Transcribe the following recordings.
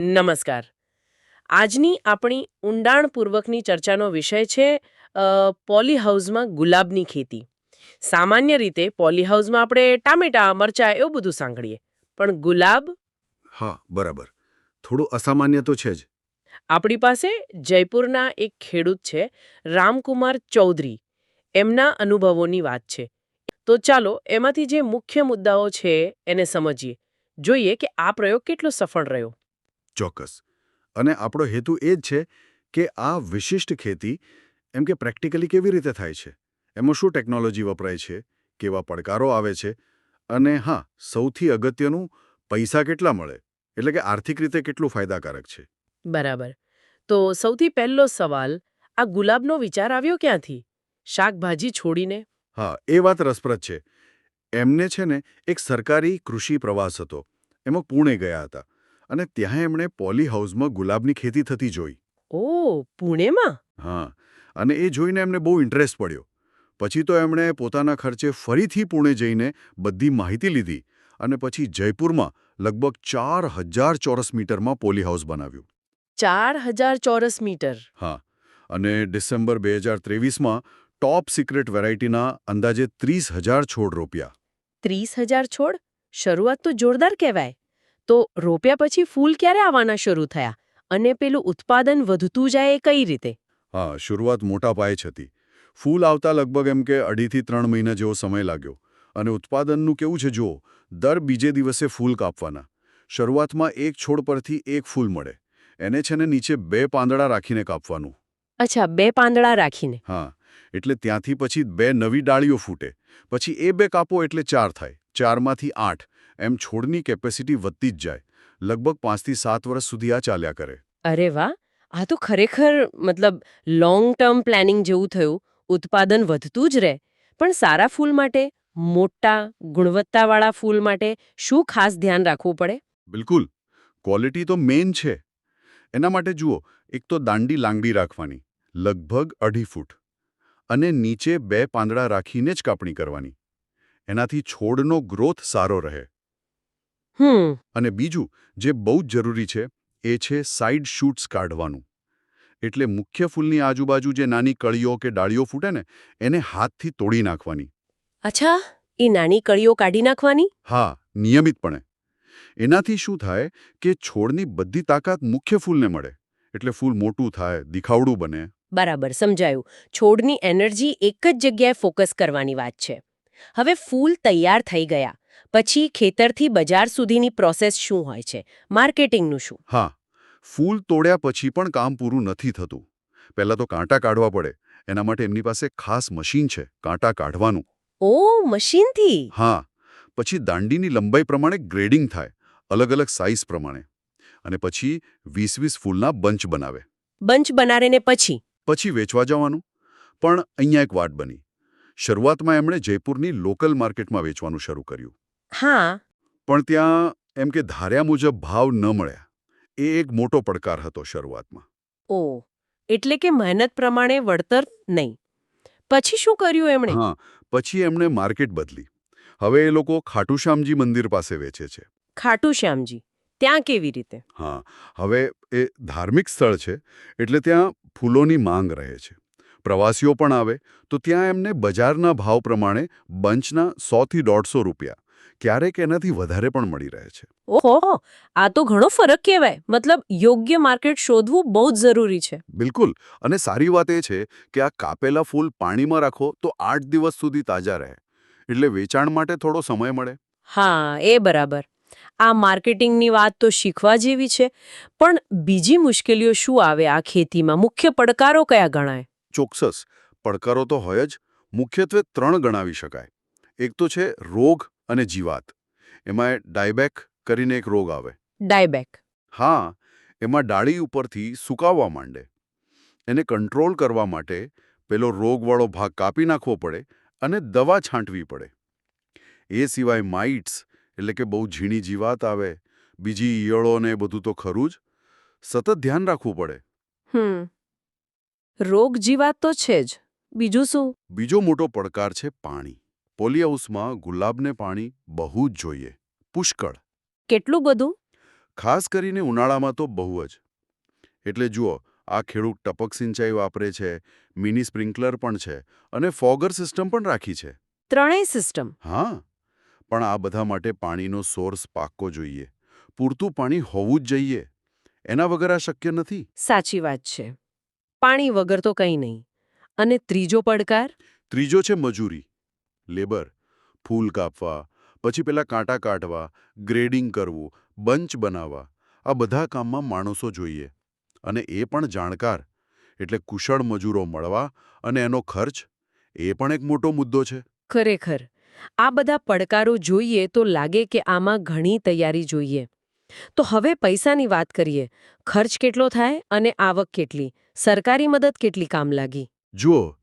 નમસ્કાર. આજની આપણી ઊંડાણપૂર્વકની ચર્ચાનો વિષય છે પોલીહાઉસમાં ગુલાબની ખેતી. સામાન્ય રીતે પોલીહાઉસમાં આપણે ટામેટા મરચા એવું બધું સાંભળીએ પણ ગુલાબ? હા બરાબર. થોડું અસામાન્ય તો છે જ. આપણી પાસે જયપુરના એક ખેડૂત છે રામકુમાર ચૌધરી. એમના અનુભવોની વાત છે. તો ચાલો એમાંથી જે મુખ્ય મુદ્દાઓ છે એને સમજીએ. જોઈએ કે આ પ્રયોગ કેટલો સફળ રહ્યો. ચોક્કસ. અને આપણો હેતુ એ જ છે કે આ વિશિષ્ટ ખેતી એમ કે પ્રેક્ટિકલી કેવી રીતે થાય છે? એમાં શું ટેકનોલોજી વપરાય છે? કેવા પડકારો આવે છે? અને હા સૌથી અગત્યનું પૈસા કેટલા મળે? એટલે કે આર્થિક રીતે કેટલું ફાયદાકારક છે? બરાબર. તો સૌથી પહેલો સવાલ આ ગુલાબનો વિચાર આવ્યો ક્યાંથી? શાકભાજી છોડીને? હા એ વાત રસપ્રદ છે. એમને છે ને એક સરકારી કૃષિ પ્રવાસ હતો. એમાં પુણે ગયા હતા. અને ત્યાં એમણે પોલી હાઉસમાં ગુલાબની ખેતી થતી જોઈ. ઓ પુણેમાં? હા અને એ જોઈને એમને બહુ ઇન્ટરેસ્ટ પડ્યો. પછી તો એમણે પોતાના ખર્ચે ફરીથી પુણે જઈને બધી માહિતી લીધી અને પછી જયપુરમાં લગભગ ચાર હજાર ચોરસ મીટરમાં પોલી હાઉસ બનાવ્યું. ચાર હજાર ચોરસ મીટર? હા અને ડિસેમ્બર બે હજાર ત્રેવીસમાં ટોપ સિક્રેટ વેરાયટીના અંદાજે ત્રીસ હજાર છોડ રોપ્યા. ત્રીસ હજાર છોડ? શરૂઆત તો જોરદાર કહેવાય. તો રોપ્યા પછી ફૂલ ક્યારે આવવાના શરૂ થયા અને પેલું ઉત્પાદન વધતું જાય એ કઈ રીતે? હા શરૂઆત મોટા પાયે જ હતી. ફૂલ આવતા લગભગ એમ કે અઢીથી ત્રણ મહિના જેવો સમય લાગ્યો. અને ઉત્પાદનનું કેવું છે જુઓ દર બીજે દિવસે ફૂલ કાપવાના. શરૂઆતમાં એક છોડ પરથી એક ફૂલ મળે. એને છે ને નીચે બે પાંદડા રાખીને કાપવાનું. અચ્છા બે પાંદડા રાખીને. હા એટલે ત્યાંથી પછી બે નવી ડાળીઓ ફૂટે. પછી એ બે કાપો એટલે ચાર થાય. ચારમાંથી આઠ. એમ છોડની કેપેસિટી વધતી જ જાય. લગભગ પાંચથી સાત વર્ષ સુધી આ ચાલ્યા કરે. અરે વાહ! આ તો ખરેખર મતલબ લોંગ ટર્મ પ્લાનિંગ જેવું થયું. ઉત્પાદન વધતું જ રહે. પણ સારા ફૂલ માટે મોટા ગુણવત્તાવાળા ફૂલ માટે શું ખાસ ધ્યાન રાખવું પડે? બિલકુલ. ક્વોલિટી તો મેઇન છે. એના માટે જુઓ એક તો દાંડી લાંગડી રાખવાની લગભગ અઢી ફૂટ. અને નીચે બે પાંદડા રાખીને જ કાપણી કરવાની. એનાથી છોડનો ગ્રોથ સારો રહે. અને બીજું જે બહુ જ જરૂરી છે એ છે સાઇડ શૂટ્સ કાઢવાનું. એટલે મુખ્ય ફૂલની આજુબાજુ જે નાની કળીઓ કે ડાળીઓ ફૂટે ને એને હાથથી તોડી નાખવાની. અચ્છા એ નાની કળીઓ કાઢી નાખવાની? હા નિયમિતપણે. એનાથી શું થાય કે છોડની બધી તાકાત મુખ્ય ફૂલને મળે. એટલે ફૂલ મોટું થાય દિખાવડું બને. બરાબર સમજાયું. છોડની એનર્જી એક જ જગ્યાએ ફોકસ કરવાની વાત છે. હવે ફૂલ તૈયાર થઈ ગયા. પછી ખેતરથી બજાર સુધીની પ્રોસેસ શું હોય છે? માર્કેટિંગનું શું? હા ફૂલ તોડ્યા પછી પણ કામ પૂરું નથી થતું. પહેલાં તો કાંટા કાઢવા પડે. એના માટે એમની પાસે ખાસ મશીન છે કાંટા કાઢવાનું. ઓ મશીનથી? હા પછી દાંડીની લંબાઈ પ્રમાણે ગ્રેડિંગ થાય અલગ અલગ સાઇઝ પ્રમાણે. અને પછી વીસ વીસ ફૂલના બંચ બનાવે. બંચ બનાવીને પછી? પછી વેચવા જવાનું. પણ અહીંયા એક વાટ બની. શરૂઆતમાં એમણે જયપુરની લોકલ માર્કેટમાં વેચવાનું શરૂ કર્યું. હા. પણ ત્યાં એમ કે ધાર્યા મુજબ ભાવ ન મળ્યા. એ એક મોટો પડકાર હતો શરૂઆતમાં. ઓ એટલે કે મહેનત પ્રમાણે વળતર નહીં. પછી શું કર્યું એમણે? હા પછી એમણે માર્કેટ બદલી. હવે એ લોકો ખાટુશ્યામજી મંદિર પાસે વેચે છે. ખાટુશ્યામજી ત્યાં કેવી રીતે? હા હવે એ ધાર્મિક સ્થળ છે એટલે ત્યાં ફૂલોની માંગ રહે છે. પ્રવાસીઓ પણ આવે તો ત્યાં એમને બજારના ભાવ પ્રમાણે બંચના સોથી દોઢસો રૂપિયા ક્યારેક એનાથી વધારે પણ મળી રહે છે. ઓહો આ તો ઘણો ફરક કહેવાય. મતલબ યોગ્ય માર્કેટ શોધવું બહુ જ જરૂરી છે. બિલકુલ. અને સારી વાત એ છે કે આ કાપેલા ફૂલ પાણીમાં રાખો તો આઠ દિવસ સુધી તાજા રહે. એટલે વેચાણ માટે થોડો સમય મળે. હા એ બરાબર. આ માર્કેટિંગની વાત તો શીખવા જેવી છે. પણ બીજી મુશ્કેલીઓ શું આવે આ ખેતીમાં? મુખ્ય પડકારો કયા ગણાય? ચોક્કસ. પડકારો તો હોય જ. મુખ્યત્વે ત્રણ ગણાવી શકાય. એક તો છે રોગ અને જીવાત. એમાં ડાયબેક કરીને એક રોગ આવે. ડાયબેક. હા એમાં ડાળી ઉપરથી સુકાવવા માંડે. એને કંટ્રોલ કરવા માટે પેલો રોગવાળો ભાગ કાપી નાખવો પડે અને દવા છાંટવી પડે. એ સિવાય માઇટ્સ એટલે કે બહુ ઝીણી જીવાત આવે બીજી ઈયળો ને બધું તો ખરું જ સતત ધ્યાન રાખવું પડે. હમ. રોગ જીવાત તો છે જ. બીજું શું? બીજો મોટો પડકાર છે પાણી. પોલીહાઉસમાં ગુલાબને પાણી બહુ જ જોઈએ. પુષ્કળ. કેટલું બધું? ખાસ કરીને ઉનાળામાં તો બહુ જ. એટલે જુઓ આ ખેડૂત ટપક સિંચાઈ વાપરે છે મિની સ્પ્રિંકલર પણ છે અને ફોગર સિસ્ટમ પણ રાખી છે. ત્રણેય સિસ્ટમ? હા. પણ આ બધા માટે પાણીનો સોર્સ પાક્કો જોઈએ. પૂરતું પાણી હોવું જ જોઈએ. એના વગર આ શક્ય નથી. સાચી વાત છે. પાણી વગર તો કંઈ નહીં. અને ત્રીજો પડકાર? ત્રીજો છે મજૂરી. લેબર ફૂલ કાપવા પછી પેલા કાંટા કાઢવા ગ્રેડિંગ કરવું બંચ બનાવવા આ બધા કામમાં માણસો જોઈએ. અને એ પણ જાણકાર. એટલે કુશળ મજૂરો મળવા અને એનો ખર્ચ એ પણ એક મોટો મુદ્દો છે. ખરેખર. આ બધા પડકારો જોઈએ તો લાગે કે આમાં ઘણી તૈયારી જોઈએ. તો હવે પૈસાની વાત કરીએ. ખર્ચ કેટલો થાય અને આવક કેટલી? સરકારી મદદ કેટલી કામ લાગી? જુઓ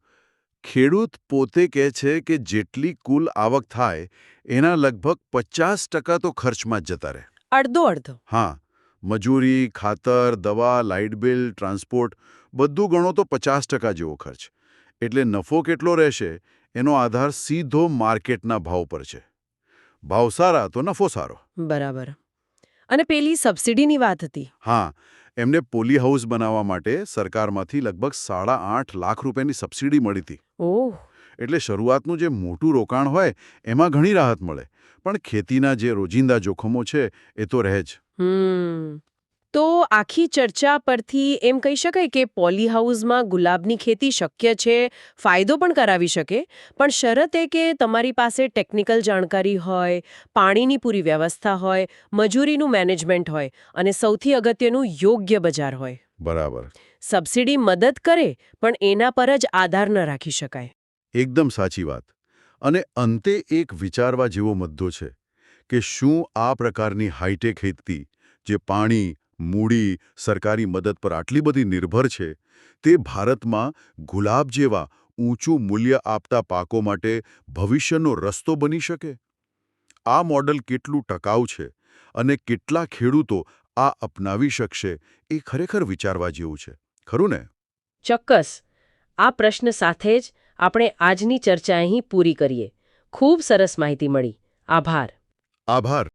ખેડૂત પોતે કહે છે કે જેટલી કુલ આવક થાય એના લગભગ પચાસ ટકા તો ખર્ચમાં જ જતા રહે. અડધો અડધો. હા મજૂરી ખાતર દવા લાઇટ બિલ ટ્રાન્સપોર્ટ બધું ગણો તો પચાસ ટકા જેવો ખર્ચ. એટલે નફો કેટલો રહેશે એનો આધાર સીધો માર્કેટના ભાવ પર છે. ભાવ સારા તો નફો સારો. બરાબર. અને પેલી સબસિડીની વાત હતી. હા એમને પોલી હાઉસ બનાવવા માટે સરકારમાંથી લગભગ સાડા આઠ લાખ રૂપિયાની સબસિડી મળી હતી. એટલે શરૂઆતનું જે મોટું રોકાણ હોય એમાં ઘણી રાહત મળે. પણ ખેતીના જે રોજિંદા જોખમો છે એ તો રહે જ. તો આખી ચર્ચા પરથી એમ કહી શકાય કે પોલી હાઉસમાં ગુલાબની ખેતી શક્ય છે ફાયદો પણ કરાવી શકે પણ શરત એ કે તમારી પાસે ટેકનિકલ જાણકારી હોય પાણીની પૂરી વ્યવસ્થા હોય મજૂરીનું મેનેજમેન્ટ હોય અને સૌથી અગત્યનું યોગ્ય બજાર હોય. બરાબર. સબસિડી મદદ કરે પણ એના પર જ આધાર ન રાખી શકાય. એકદમ સાચી વાત. અને અંતે એક વિચારવા જેવો મુદ્દો છે કે શું આ પ્રકારની હાઈટેક ખેતી જે પાણી મૂડી સરકારી મદદ પર આટલી બધી નિર્ભર છે? તે ભારતમાં ગુલાબ જેવા ઊંચું મૂલ્ય આપતા પાકો માટે ભવિષ્યનો રસ્તો બની શકે? આ મોડલ કેટલું ટકાઉ છે અને કેટલા ખેડૂતો આ અપનાવી શકશે એ ખરેખર વિચારવા જેવું છે. ખરું ને? ચોક્કસ. આ પ્રશ્ન સાથે જ આપણે આજની ચર્ચા અહીં પૂરી કરીએ. ખૂબ સરસ માહિતી મળી. આભાર. આભાર.